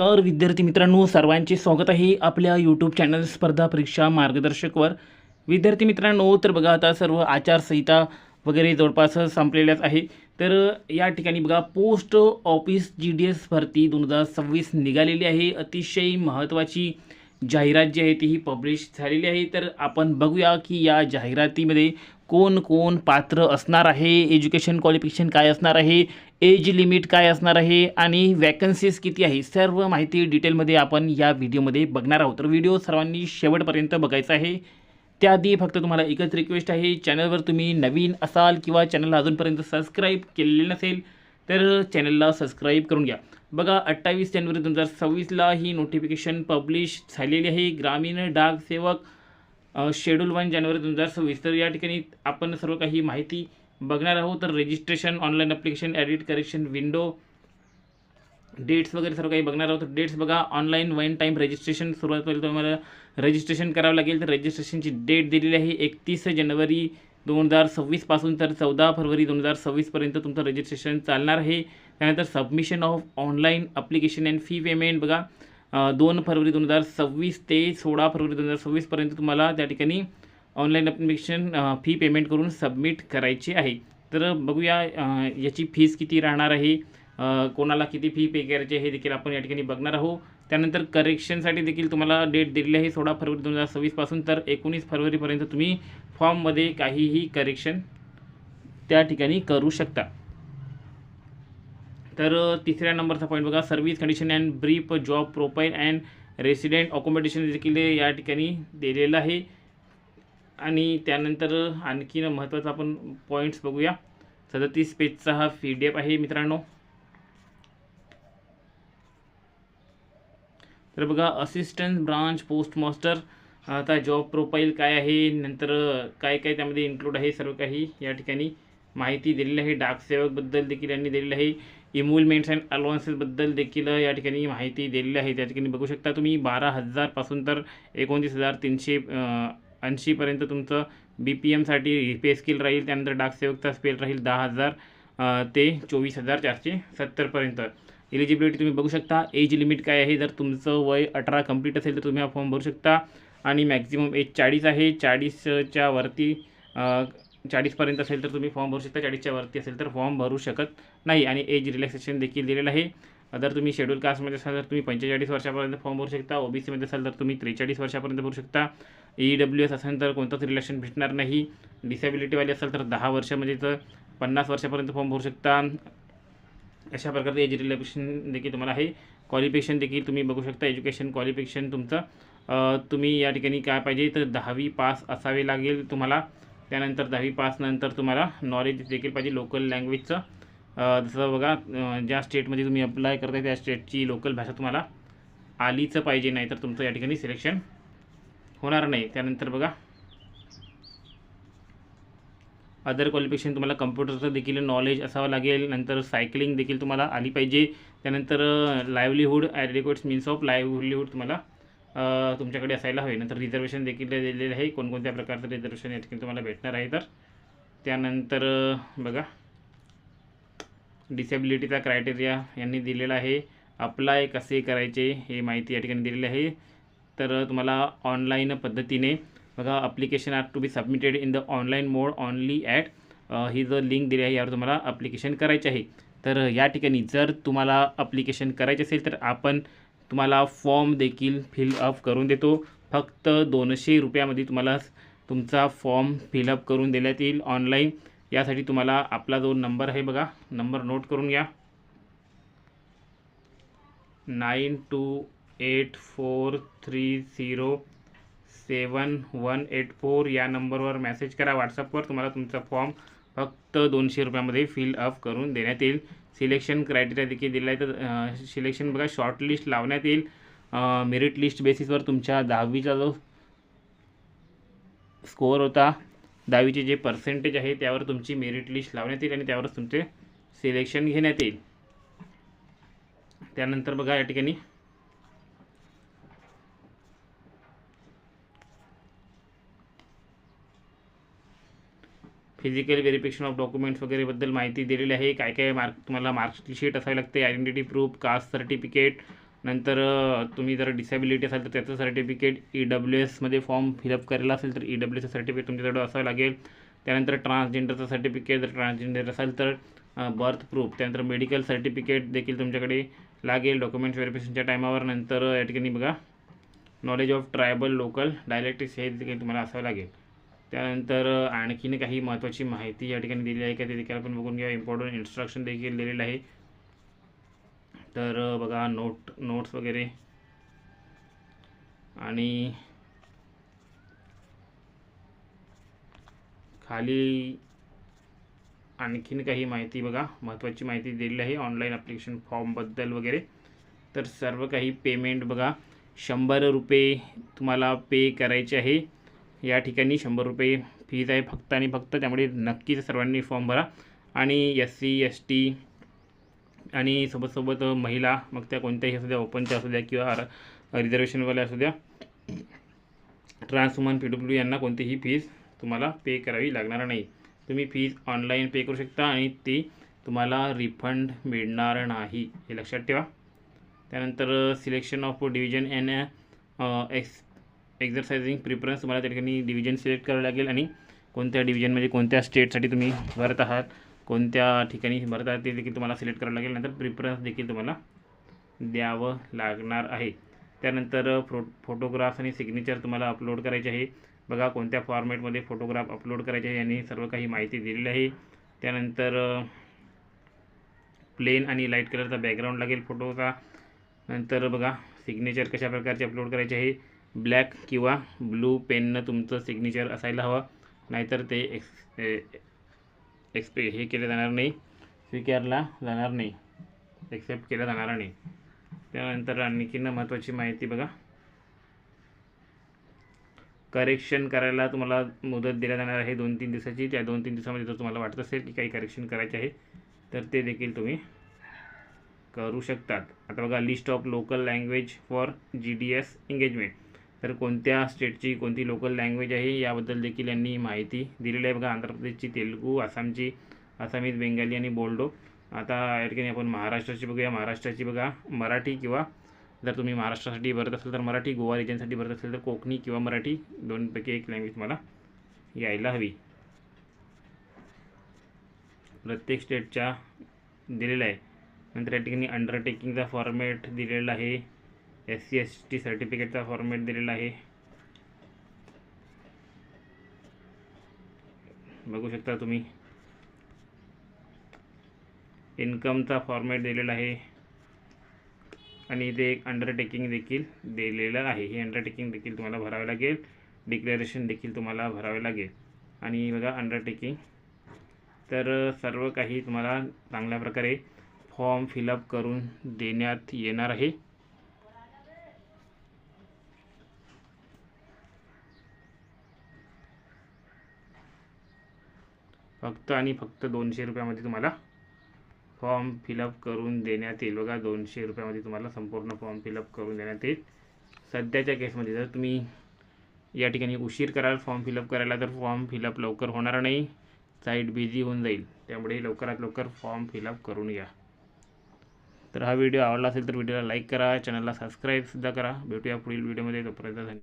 नमस्कार विद्यार्थी मित्रांनो सर्वांचे स्वागत आहे आपल्या यूट्यूब चॅनल स्पर्धा परीक्षा मार्गदर्शकवर. विद्यार्थी मित्रांनो तर बघा आता सर्व आचारसंहिता वगैरे जवळपास संपलेल्याच आहे. तर या ठिकाणी बघा post office G D S भरती दोन हजार सव्वीस निघालेली आहे. अतिशय महत्त्वाची जाहिरात जी आहे ती ही पब्लिश झालेली आहे. तर आपण बघूया की या जाहिरातीमध्ये कोण कोण पात्र असणार आहे एज्युकेशन क्वालिफिकेशन काय असणार आहे एज लिमिट काय असणार आहे आणि वॅकन्सीज किती आहे सर्व माहिती डिटेलमध्ये आपण या व्हिडिओमध्ये बघणार आहोत. तर व्हिडिओ सर्वांनी शेवटपर्यंत बघायचा आहे. त्याआधी फक्त तुम्हाला एकच रिक्वेस्ट आहे चॅनलवर तुम्ही नवीन असाल किंवा चॅनलला अजूनपर्यंत सबस्क्राईब केलेले नसेल तर चॅनलला सबस्क्राईब करून घ्या. बघा अठ्ठावीस जानेवारी दोन हजार सव्वीसला ही नोटिफिकेशन पब्लिश झालेली आहे. ग्रामीण डाक सेवक शेड्यूल वन जानेवारी दोन हजार सव्वीस. तर या ठिकाणी आपण सर्व काही माहिती बघणार आहोत. तर registration online application edit correction window dates वगैरे सर्व काही बघणार आहोत. डेट्स बघा ऑनलाईन वन टाईम रजिस्ट्रेशन सुरुवात पहिलं तुम्हाला रजिस्ट्रेशन करावं लागेल. तर रजिस्ट्रेशनची डेट दिलेली आहे एकतीस जानेवारी दोन हजार सव्वीसपासून तर चौदा फरवरी दोन हजार सव्वीसपर्यंत तुमचं रजिस्ट्रेशन चालणार आहे. त्यानंतर submission of online application and fee payment बघा दोन फरवरी दोन हजार सव्वीस ते सोळा फरवरी दोन हजार सव्वीसपर्यंत तुम्हाला त्या ठिकाणी ऑनलाईन अप्लिकेशन फी पेमेंट करून सबमिट करायची आहे. तर बघूया याची फीस किती राहणार आहे कोणाला किती फी पे करायची आहे हे देखील आपण या ठिकाणी बघणार आहोत. त्यानंतर करेक्शनसाठी देखील तुम्हाला डेट दिलेली आहे सोळा फरवरी दोन हजार सव्वीसपासून तर एकोणीस फरवरीपर्यंत तुम्ही फॉर्ममध्ये काहीही करेक्शन त्या ठिकाणी करू शकता. तर तिसऱ्या नंबरचा पॉईंट बघा. Service condition and brief job profile and resident accommodation देखील या ठिकाणी दिलेलं आहे. आणि त्यानंतर आणखीन महत्त्वाचा आपण पॉईंट्स बघूया. सदतीस पेजचा हा पी डी एफ आहे मित्रांनो. तर बघा असिस्टंट ब्रांच पोस्ट मास्टर आता जॉब प्रोफाईल काय आहे नंतर काय काय त्यामध्ये इन्क्लूड आहे सर्व काही या ठिकाणी माहिती दिलेली आहे. डाकसेवकबद्दल देखील यांनी दिलेलं आहे. इमोलमेंट्स अँड अलाउन्सेसबद्दल देखील या ठिकाणी माहिती दिलेली आहे. त्या ठिकाणी बघू शकता तुम्ही बारा हजारपासून तर एकोणतीस हजार तीनशे ऐंशीपर्यंत तुमचं बी पी एमसाठी पे स्किल राहील. त्यानंतर डाकसेवकचा स्पेल राहील दहा हजार ते चोवीस हजार चारशे सत्तरपर्यंत एलिजिबिलिटी तुम्ही बघू शकता. एज लिमिट काय आहे? जर तुमचं वय अठरा कंप्लीट असेल तर तुम्ही हा फॉर्म भरू शकता. आणि मॅक्झिमम एज चाळीस आहे. चाळीसच्या वरती चाळीसपर्यंत असेल तर तुम्ही फॉर्म भरू शकता. चाळीसच्या वरती असेल तर फॉर्म भरू शकत नाही. आणि एज रिलॅक्सेशन देखील दिलेलं आहे. जर तुम्ही शेड्यूल कास्टमध्ये असाल तर तुम्ही पंचेचाळीस वर्षापर्यंत फॉर्म भरू शकता. ओबीसीमध्ये असाल तर तुम्ही त्रेचाळीस वर्षापर्यंत भरू शकता. ई डब्ल्यू एस असेल तर कोणतंच रिलेक्शन भेटणार नाही. डिसेबिलिटीवाली असेल तर दहा वर्ष म्हणजे तर पन्नास वर्षापर्यंत फॉर्म भरू शकता. अशा प्रकारचे एज रिलॅक्सेशन देखील तुम्हाला आहे. क्वालिफिकेशन देखील तुम्ही बघू शकता. एज्युकेशन क्वालिफिकेशन तुमचं तुम्ही या ठिकाणी काय पाहिजे तर दहावी पास असावे लागेल तुम्हाला. त्यानंतर दहावी पासनंतर तुम्हाला नॉलेज देखील पाहिजे लोकल लँग्वेजचं जसं बघा ज्या स्टेटमध्ये तुम्ही अप्लाय करताय त्या स्टेटची लोकल भाषा तुम्हाला आलीच पाहिजे नाही तर तुमचं या ठिकाणी सिलेक्शन होणार नाही. त्यानंतर बघा अदर क्वालिफिकेशन तुम्हाला कम्प्युटरचं देखील नॉलेज असावं लागेल नंतर सायकलिंग देखील तुम्हाला आली पाहिजे. त्यानंतर livelihood adequates means of livelihood तुम्हाला तुमच्याकडे असायला हवे. नंतर रिझर्वेशन देखील दिलेलं आहे. कोणकोणत्या प्रकारचं रिझर्वेशन या ठिकाणी तुम्हाला भेटणार आहे तर. त्यानंतर बघा. डिसेबिलिटीचा क्रायटेरिया यांनी दिलेला आहे. अप्लाय कसे करायचे हे माहिती या ठिकाणी दिलेली आहे. तर तुम्हाला ऑनलाईन पद्धतीने बघा application are to be submitted in the online mode only at ही जो लिंक दिली आहे यावर तुम्हाला अप्लिकेशन करायचे आहे. तर या ठिकाणी जर तुम्हाला अप्लिकेशन करायचे असेल तर आपण तुम्हाला फॉर्म देखील फिलअप करून देतो. फक्त दोनशे रुपयामध्ये तुम्हाला तुमचा फॉर्म फिलअप करून देण्यात येईल ऑनलाईन यासाठी तुम्हाला आपला जो नंबर आहे बघा नंबर नोट करून घ्या. Nine two eight four three zero seven one eight four या नंबरवर मेसेज करा. व्हॉट्सअपवर तुम्हाला तुमचा फॉर्म फक्त दोनशे रुपयामध्ये फिलअप करून देण्यात येईल. सिलेक्शन क्रायटेरिया देखील दिला आहे तर सिलेक्शन बघा शॉर्ट लिस्ट लावण्यात येईल. मेरिट लिस्ट बेसिसवर तुमच्या दहावीचा जो स्कोअर होता दहावीचे जे पर्सेंटेज आहे त्यावर तुमची मेरिट लिस्ट लावण्यात येईल आणि त्यावरच तुमचे सिलेक्शन घेण्यात येईल. त्यानंतर बघा या ठिकाणी फिजिकल व्हेरिफिकेशन ऑफ डॉक्युमेंट्स वगैरेबद्दल माहिती दिलेली आहे. काय काय मार्क तुम्हाला मार्कशीट असावी लागते आयडेंटिटी प्रूफ कास्ट सर्टिफिकेट नंतर तुम्ही जर डिसेबिलिटी असाल तर त्याचं सर्टिफिकेट ई डब्ल्यू एसमध्ये फॉर्म फिलअप करायला असेल तर ई डब्ल्यू एसचं सर्टिफिकेट तुमच्याकडे असावं लागेल. त्यानंतर ट्रान्सजेंडरचं सर्टिफिकेट जर ट्रान्सजेंडर असाल तर बर्थ प्रूफ त्यानंतर मेडिकल सर्टिफिकेट देखील तुमच्याकडे लागेल डॉक्युमेंट्स व्हेरिफिकेशनच्या टायमावर नंतर या ठिकाणी बघा knowledge of tribal local dialectics हे देखील तुम्हाला असावं लागेल. त्यानंतर आणखीन काही महत्त्वाची माहिती या ठिकाणी दिली आहे का ते देखील आपण बघून घ्या इम्पॉर्टंट इन्स्ट्रक्शन देखील दिलेलं आहे. तर बघा नोट नोट्स वगैरे. आणि खाली आणखीन काही माहिती बघा. महत्त्वाची माहिती दिलेली आहे. ऑनलाईन ॲप्लिकेशन फॉर्मबद्दल वगैरे. तर सर्व काही पेमेंट बघा. शंभर रुपये तुम्हाला पे करायचे आहे. या ठिकाणी शंभर रुपये फीज आहे फक्त आणि फक्त. त्यामुळे नक्कीच सर्वांनी फॉर्म भरा. आणि एस सी एस टी आणि सोबतसोबत महिला मग त्या कोणत्याही असू द्या ओपनच्या असू द्या किंवा रिझर्वेशनवाल्या असू द्या ट्रान्सवुमन पी डब्ल्यू यांना कोणतीही फीज तुम्हाला पे करावी लागणार नाही. तुम्ही फीज ऑनलाईन पे करू शकता आणि ती तुम्हाला रिफंड मिळणार नाही. हे लक्षात ठेवा. त्यानंतर selection of division and ex exercising preference तुम्हाला त्या ठिकाणी डिव्हिजन सिलेक्ट करावं लागेल आणि कोणत्या डिव्हिजनमध्ये कोणत्या स्टेटसाठी तुम्ही भरत आहात कोणत्या ठिकाणी भरत आहात ते देखील तुम्हाला सिलेक्ट करावं लागेल. नंतर प्रिफरन्स देखील तुम्हाला द्यावं लागणार आहे. त्यानंतर फो फोटोग्राफ्स आणि सिग्नेचर तुम्हाला अपलोड करायचे आहे. बघा कोणत्या फॉर्मॅटमध्ये फोटोग्राफ अपलोड करायचे आहे यांनी सर्व काही माहिती दिलेली आहे. त्यानंतर प्लेन आणि लाइट कलरचा बॅकग्राऊंड लागेल फोटोचा नंतर बघा सिग्नेचर कशा प्रकारचे अपलोड करायचे आहे. ब्लॅक किंवा ब्लू पेननं तुमचं सिग्नेचर असायला हवं. नाहीतर ते एक्स एक्सपे हे केलं जाणार नाही. स्वीकारला जाणार नाही. एक्सेप्ट केलं जाणार नाही. त्यानंतर आणखीन महत्त्वाची माहिती बघा. करेक्शन करायला तुम्हाला मुदत दिल्या जाणार आहे दोन तीन दिवसाची. त्या दोन तीन दिवसामध्ये जर तुम्हाला वाटत असेल की काही करेक्शन करायचे आहे तर ते देखील तुम्ही करू शकतात. आता बघा list of local language for G D S engagement तर कोणत्या स्टेटची कोणती लोकल लँग्वेज आहे याबद्दल देखील यांनी माहिती दिलेली आहे. बघा आंध्र प्रदेशची तेलुगू आसामची आसामीज बेंगाली आणि बोल्डो. आता या ठिकाणी आपण महाराष्ट्राची बघूया. महाराष्ट्राची बघा मराठी किंवा जर तुम्ही महाराष्ट्रासाठी भरत असाल तर मराठी गोवा रिजनसाठी भरत असेल तर कोकणी किंवा मराठी दोनपैकी एक लँग्वेज तुम्हाला यायला हवी. प्रत्येक स्टेटच्या दिलेला आहे. नंतर या ठिकाणी अंडरटेकिंगचा फॉर्मॅट दिलेला आहे. एस सी एस टी सर्टिफिकेटचा फॉर्मॅट दिलेला आहे. बघू शकता तुम्ही. इन्कमचा फॉर्मॅट दिलेला आहे. आणि इथे एक अंडरटेकिंग देखील दिलेलं आहे. हे अंडरटेकिंग देखील तुम्हाला भरावे लागेल. डिक्लेरेशन देखील तुम्हाला भरावे लागेल. आणि बघा अंडरटेकिंग तर सर्व काही तुम्हाला चांगल्या प्रकारे फॉर्म फिलअप करून देण्यात येणार आहे. फक्त आणि फक्त दोनशे रुपयामध्ये तुम्हाला फॉर्म फिलअप करून देण्यात येईल. बघा दोनशे रुपयामध्ये तुम्हाला संपूर्ण फॉर्म फिलअप करून देण्यात येईल. सध्याच्या केसमध्ये जर तुम्ही या ठिकाणी उशीर कराल फॉर्म फिलअप करायला तर फॉर्म फिलअप लवकर होणार नाही. साईट बिझी होऊन जाईल. त्यामुळे लवकरात लवकर फॉर्म फिलअप करून घ्या. तर हा व्हिडिओ आवडला असेल तर व्हिडिओला लाईक करा. चॅनलला सबस्क्राईबसुद्धा करा. भेटूया पुढील व्हिडिओमध्ये तोपर्यंत धन्यवाद.